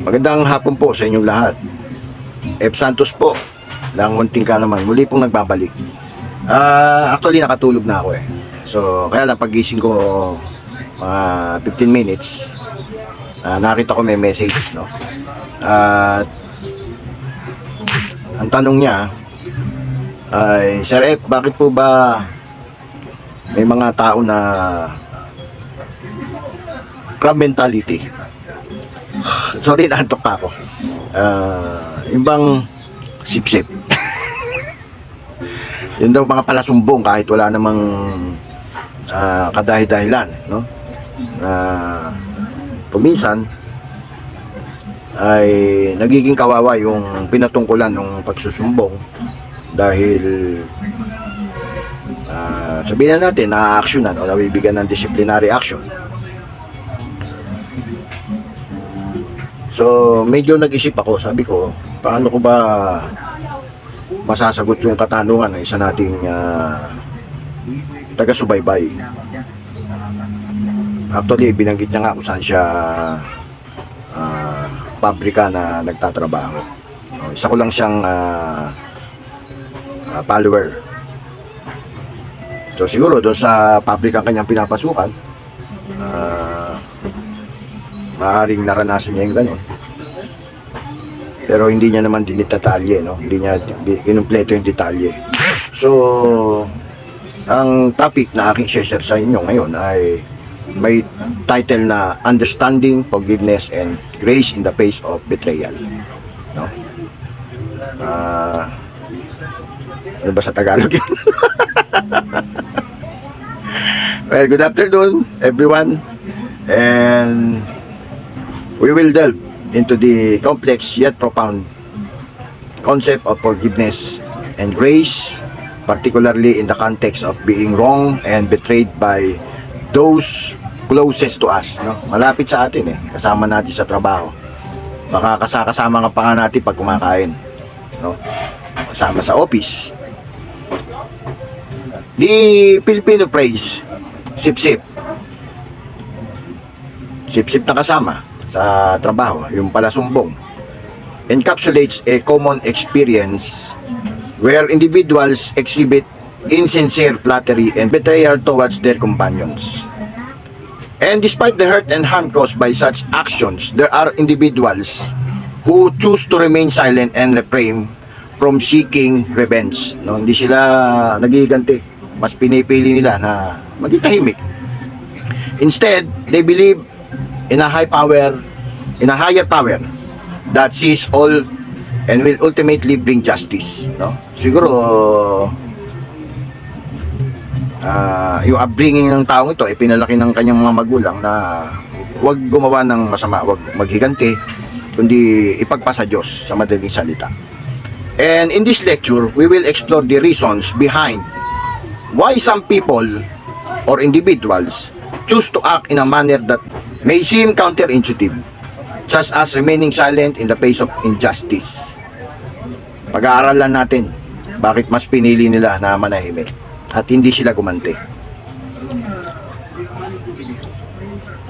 Magandang hapon po sa inyong lahat. F. Santos po, ng Munting Kalaman. Muli pong nagbabalik. Ah, actually, nakatulog na ako eh. So, kaya lang pagising ko mga 15 minutes, ah, nakita ko may message, no? At ang tanong niya ay, Sir F, bakit po ba may mga tao na crab mentality? Sorry, naantok pa ako. Ah, yung bang sip-sip. yun daw mga palasumbong kahit wala namang ah, kadahi-dahilan, no? Na puminsan ay nagiging kawawa yung pinatungkulan ng pagsusumbong dahil ah, sabihin na natin na-actionan o nabibigyan ng disciplinary action So, medyo nag-isip ako. Sabi ko, paano ko ba masasagot yung katanungan ng isa nating ah, taga-subaybay. Actually, binanggit niya nga kung saan siya ah, pabrika na nagtatrabaho. Isa ko lang siyang ah, ah, follower. So, siguro doon sa pabrika kanyang pinapasukan, ah, maaaring naranasan niya yung ganun. Pero hindi niya naman dinidetalye, no? Hindi niya kinumpleto yung detalye. So, ang topic na aking share sa inyo ngayon ay may title na Understanding, Forgiveness, and Grace in the Face of Betrayal. No? Ah, ano ba sa Tagalog yun? well, good afternoon, everyone. And we will delve into the complex yet profound concept of forgiveness and grace, particularly in the context of being wrong and betrayed by those closest to us. No? Malapit sa atin eh, kasama natin sa trabaho. Baka kasakasama nga pa nga natin pag kumakain. No? Kasama sa office. The Filipino phrase, sip-sip. Sip-sip na kasama sa trabaho, yung pala sumbong, encapsulates a common experience where individuals exhibit insincere flattery and betrayal towards their companions. And despite the hurt and harm caused by such actions, there are individuals who choose to remain silent and refrain from seeking revenge. No, hindi sila nagiganti. Mas pinipili nila na maging tahimik. Instead, they believe in a high power, in a higher power that sees all and will ultimately bring justice. No? Siguro, ah yung upbringing ng taong ito, ipinalaki ng kanyang mga magulang na huwag gumawa ng masama, huwag maghiganti, kundi ipagpasa Diyos sa madaling salita. And in this lecture, we will explore the reasons behind why some people or individuals choose to act in a manner that may seem counterintuitive, such as remaining silent in the face of injustice. Pag-aaralan natin bakit mas pinili nila na manahimik at hindi sila gumanti.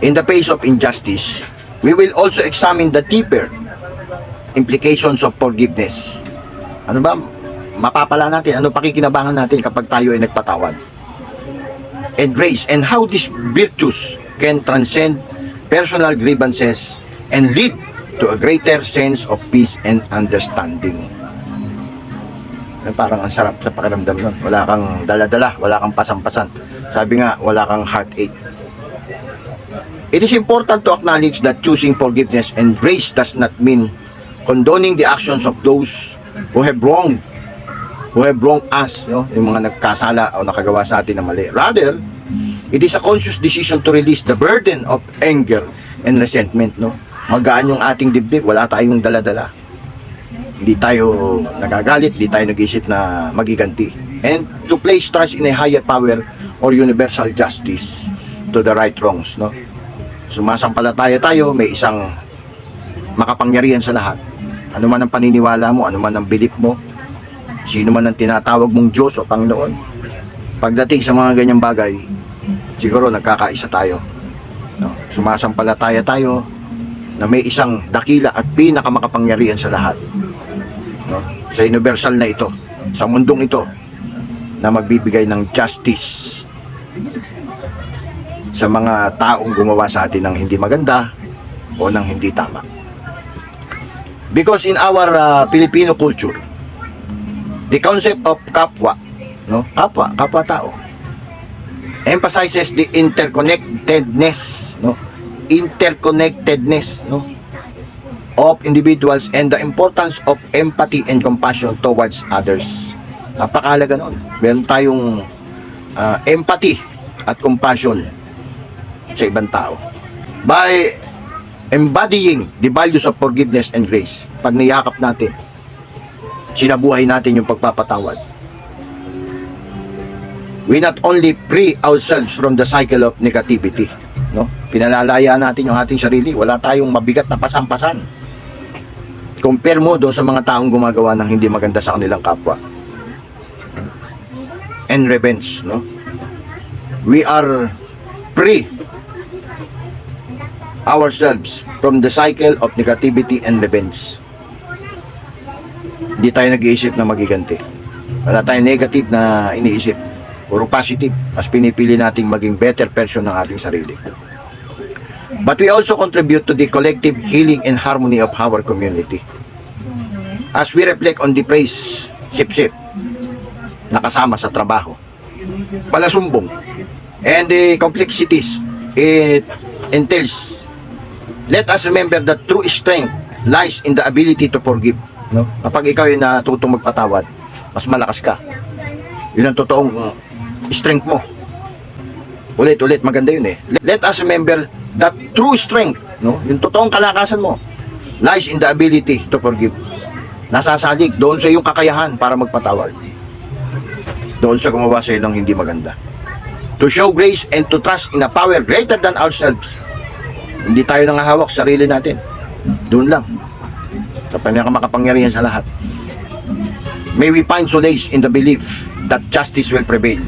In the face of injustice, we will also examine the deeper implications of forgiveness. Ano ba mapapala natin? Ano pakikinabangan natin kapag tayo ay nagpatawad? And grace and how these virtues can transcend personal grievances and lead to a greater sense of peace and understanding. Parang ang sarap sa pakiramdam nun. Wala kang daladala, wala kang pasampasan. Sabi nga, wala kang heartache. It is important to acknowledge that choosing forgiveness and grace does not mean condoning the actions of those who have wronged have wronged us, no? yung mga nagkasala o nakagawa sa atin ng mali. Rather, it is a conscious decision to release the burden of anger and resentment. No? Magaan yung ating dibdib, wala tayong daladala. Hindi tayo nagagalit, hindi tayo nag-isip na magiganti. And to place trust in a higher power or universal justice to the right wrongs. No? Sumasampalataya tayo, may isang makapangyarihan sa lahat. Ano man ang paniniwala mo, ano man ang belief mo, sino man ang tinatawag mong Diyos o Panginoon. Pagdating sa mga ganyang bagay, siguro nagkakaisa tayo. No? Sumasampalataya tayo, na may isang dakila at pinakamakapangyarihan sa lahat. No? Sa universal na ito, sa mundong ito, na magbibigay ng justice sa mga taong gumawa sa atin ng hindi maganda o ng hindi tama. Because in our uh, Filipino culture, the concept of kapwa, no? Kapwa, kapwa tao, emphasizes the interconnectedness, no? Interconnectedness, no? of individuals and the importance of empathy and compassion towards others. Napakahalaga nun. Meron tayong uh, empathy at compassion sa ibang tao. By embodying the values of forgiveness and grace, pag niyakap natin, sinabuhay natin yung pagpapatawad. We not only free ourselves from the cycle of negativity, no? Pinalalaya natin yung ating sarili, wala tayong mabigat na pasampasan. Compare mo doon sa mga taong gumagawa ng hindi maganda sa kanilang kapwa. And revenge, no? We are free ourselves from the cycle of negativity and revenge. Hindi tayo nag-iisip na magiganti. Wala tayong negative na iniisip. Puro positive. Mas pinipili nating maging better version ng ating sarili. But we also contribute to the collective healing and harmony of our community. As we reflect on the praise, sip-sip, nakasama sa trabaho, palasumbong, and the complexities it entails let us remember that true strength lies in the ability to forgive. No? Kapag ikaw ay natutong magpatawad, mas malakas ka. Yun ang totoong strength mo. Ulit-ulit, maganda yun eh. Let us remember that true strength, no? yung totoong kalakasan mo, lies in the ability to forgive. Nasasalig doon sa iyong kakayahan para magpatawad. Doon sa gumawa sa ng hindi maganda. To show grace and to trust in a power greater than ourselves hindi tayo nangahawak sa sarili natin. Doon lang. Sa pinakamakapangyarihan sa lahat. May we find solace in the belief that justice will prevail.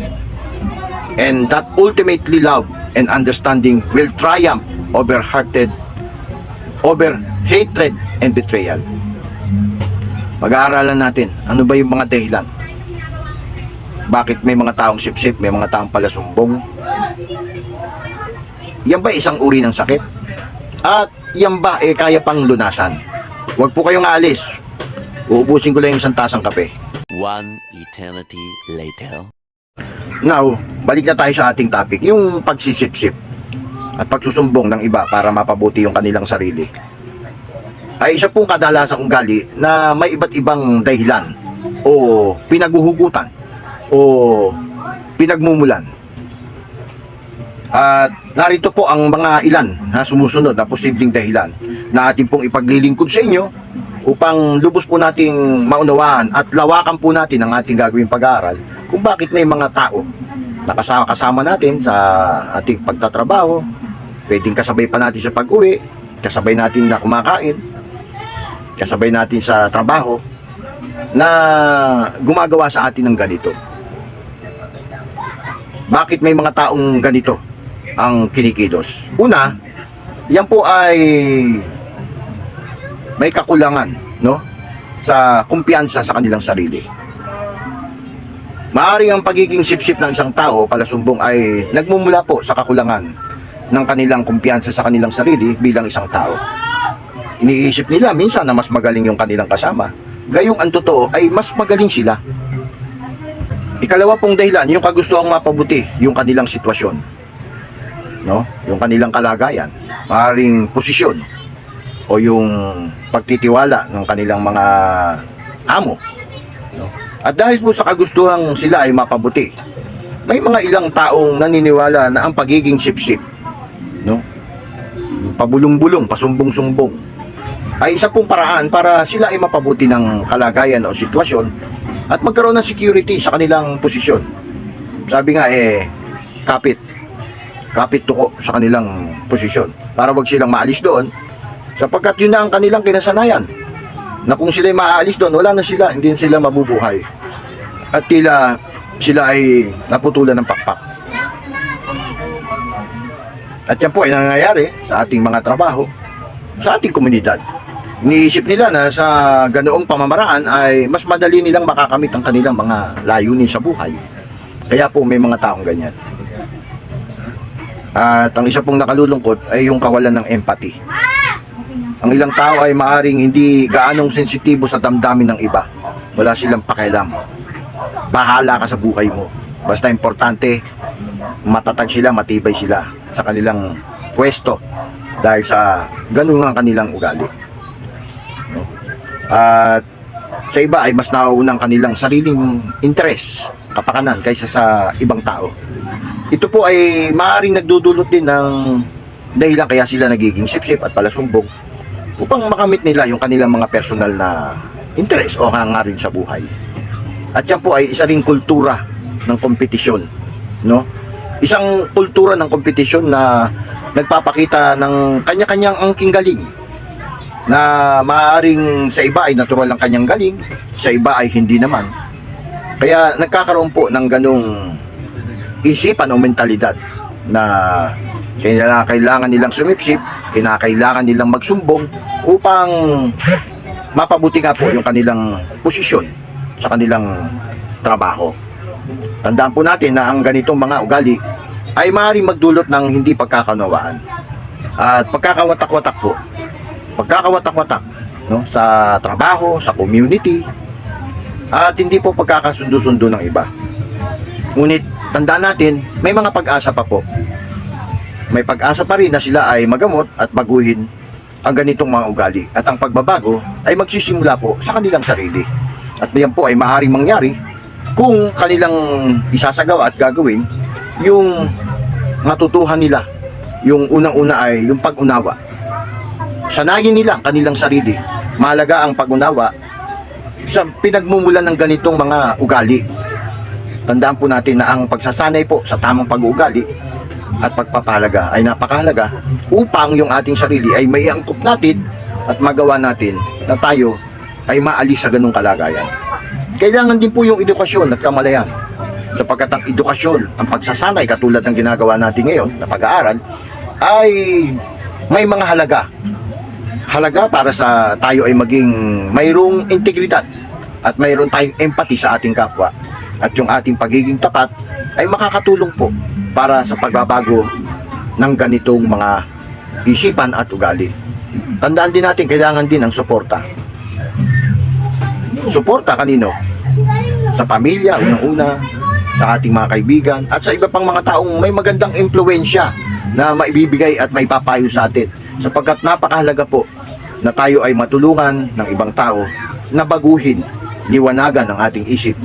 And that ultimately love and understanding will triumph over hearted, over hatred and betrayal. Pag-aaralan natin, ano ba yung mga dahilan? Bakit may mga taong sipsip, may mga taong palasumbong? Yan ba isang uri ng sakit? At yan ba eh kaya pang lunasan? Huwag po kayong aalis. Uubusin ko lang yung isang tasang kape. One eternity later. Now, balik na tayo sa ating topic, yung pagsisipsip at pagsusumbong ng iba para mapabuti yung kanilang sarili. Ay isa pong kadalasang ugali na may iba't ibang dahilan o pinaguhugutan o pinagmumulan. At narito po ang mga ilan na sumusunod na posibleng dahilan na ating pong ipaglilingkod sa inyo upang lubos po nating maunawaan at lawakan po natin ang ating gagawing pag-aaral kung bakit may mga tao na kasama, kasama natin sa ating pagtatrabaho, pwedeng kasabay pa natin sa pag-uwi, kasabay natin na kumakain, kasabay natin sa trabaho, na gumagawa sa atin ng ganito. Bakit may mga taong ganito ang kinikilos? Una, yan po ay may kakulangan, no? Sa kumpiyansa sa kanilang sarili. Maaring ang pagiging sipsip ng isang tao palasumbong ay nagmumula po sa kakulangan ng kanilang kumpiyansa sa kanilang sarili bilang isang tao. Iniisip nila minsan na mas magaling yung kanilang kasama. Gayong ang totoo ay mas magaling sila. Ikalawa pong dahilan, yung kagustuhang mapabuti yung kanilang sitwasyon. No? Yung kanilang kalagayan, maaaring posisyon o yung pagtitiwala ng kanilang mga amo. No? At dahil po sa kagustuhang sila ay mapabuti, may mga ilang taong naniniwala na ang pagiging sipsip, no? pabulong-bulong, pasumbong-sumbong, ay isa pong paraan para sila ay mapabuti ng kalagayan o sitwasyon at magkaroon ng security sa kanilang posisyon. Sabi nga eh, kapit, kapit tuko sa kanilang posisyon para wag silang maalis doon sapagkat yun na ang kanilang kinasanayan na kung sila maaalis doon, wala na sila, hindi na sila mabubuhay. At tila sila ay naputulan ng pakpak. At yan po ay nangyayari sa ating mga trabaho sa ating komunidad. Iniisip nila na sa ganoong pamamaraan ay mas madali nilang makakamit ang kanilang mga layunin sa buhay. Kaya po may mga taong ganyan. At ang isa pong nakalulungkot ay yung kawalan ng empathy. Ang ilang tao ay maaring hindi gaanong sensitibo sa damdamin ng iba. Wala silang pakialam. Bahala ka sa buhay mo. Basta importante, matatag sila, matibay sila sa kanilang pwesto dahil sa ganun ang kanilang ugali. At sa iba ay mas nauunang kanilang sariling interes, kapakanan kaysa sa ibang tao. Ito po ay maaaring nagdudulot din ng dahilan kaya sila nagiging sipsip at palasumbong upang makamit nila yung kanilang mga personal na interes o hangarin sa buhay. At yan po ay isa ring kultura ng kompetisyon, no? Isang kultura ng kompetisyon na nagpapakita ng kanya-kanyang angking galing na maaaring sa iba ay natural ang kanyang galing, sa iba ay hindi naman. Kaya nagkakaroon po ng ganong isipan o mentalidad na kailangan, nilang sumipsip, kinakailangan nilang magsumbong upang mapabuti nga po yung kanilang posisyon sa kanilang trabaho. Tandaan po natin na ang ganitong mga ugali ay maaaring magdulot ng hindi pagkakanawaan at pagkakawatak-watak po. Pagkakawatak-watak no, sa trabaho, sa community, at hindi po pagkakasundo-sundo ng iba. Ngunit tandaan natin, may mga pag-asa pa po. May pag-asa pa rin na sila ay magamot at baguhin ang ganitong mga ugali. At ang pagbabago ay magsisimula po sa kanilang sarili. At yan po ay maaaring mangyari kung kanilang isasagawa at gagawin yung matutuhan nila. Yung unang-una ay yung pag-unawa. Sanayin nila ang kanilang sarili. Mahalaga ang pag-unawa sa pinagmumulan ng ganitong mga ugali. Tandaan po natin na ang pagsasanay po sa tamang pag-uugali at pagpapahalaga ay napakahalaga upang yung ating sarili ay may angkop natin at magawa natin na tayo ay maalis sa ganong kalagayan. Kailangan din po yung edukasyon at kamalayan sapagkat ang edukasyon, ang pagsasanay katulad ng ginagawa natin ngayon na pag-aaral ay may mga halaga. Halaga para sa tayo ay maging mayroong integridad at mayroon tayong empathy sa ating kapwa at yung ating pagiging tapat ay makakatulong po para sa pagbabago ng ganitong mga isipan at ugali. Tandaan din natin, kailangan din ng suporta. Suporta kanino? Sa pamilya, unang-una, sa ating mga kaibigan, at sa iba pang mga taong may magandang impluensya na maibibigay at maipapayo sa atin. Sapagkat napakahalaga po na tayo ay matulungan ng ibang tao na baguhin, liwanagan ang ating isip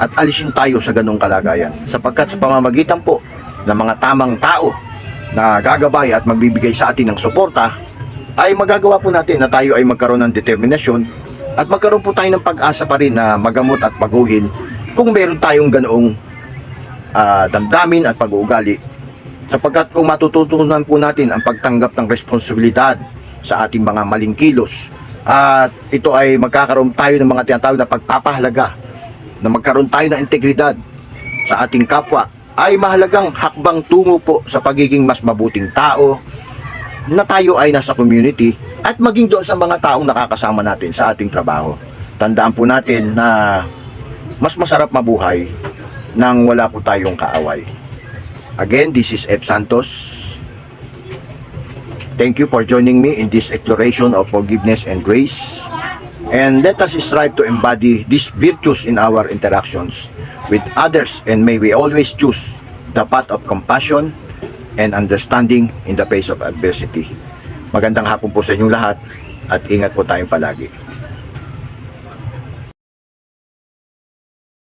at alisin tayo sa ganong kalagayan. Sapagkat sa pamamagitan po ng mga tamang tao na gagabay at magbibigay sa atin ng suporta, ay magagawa po natin na tayo ay magkaroon ng determinasyon at magkaroon po tayo ng pag-asa pa rin na magamot at baguhin kung meron tayong ganoong ah, damdamin at pag-uugali. Sapagkat kung matututunan po natin ang pagtanggap ng responsibilidad sa ating mga maling kilos at ito ay magkakaroon tayo ng mga tinatawag na pagpapahalaga na magkaroon tayo ng integridad sa ating kapwa ay mahalagang hakbang tungo po sa pagiging mas mabuting tao na tayo ay nasa community at maging doon sa mga taong nakakasama natin sa ating trabaho. Tandaan po natin na mas masarap mabuhay nang wala po tayong kaaway. Again, this is Ep Santos. Thank you for joining me in this exploration of forgiveness and grace. And let us strive to embody these virtues in our interactions with others and may we always choose the path of compassion and understanding in the face of adversity. Magandang hapon po sa inyong lahat at ingat po tayong palagi.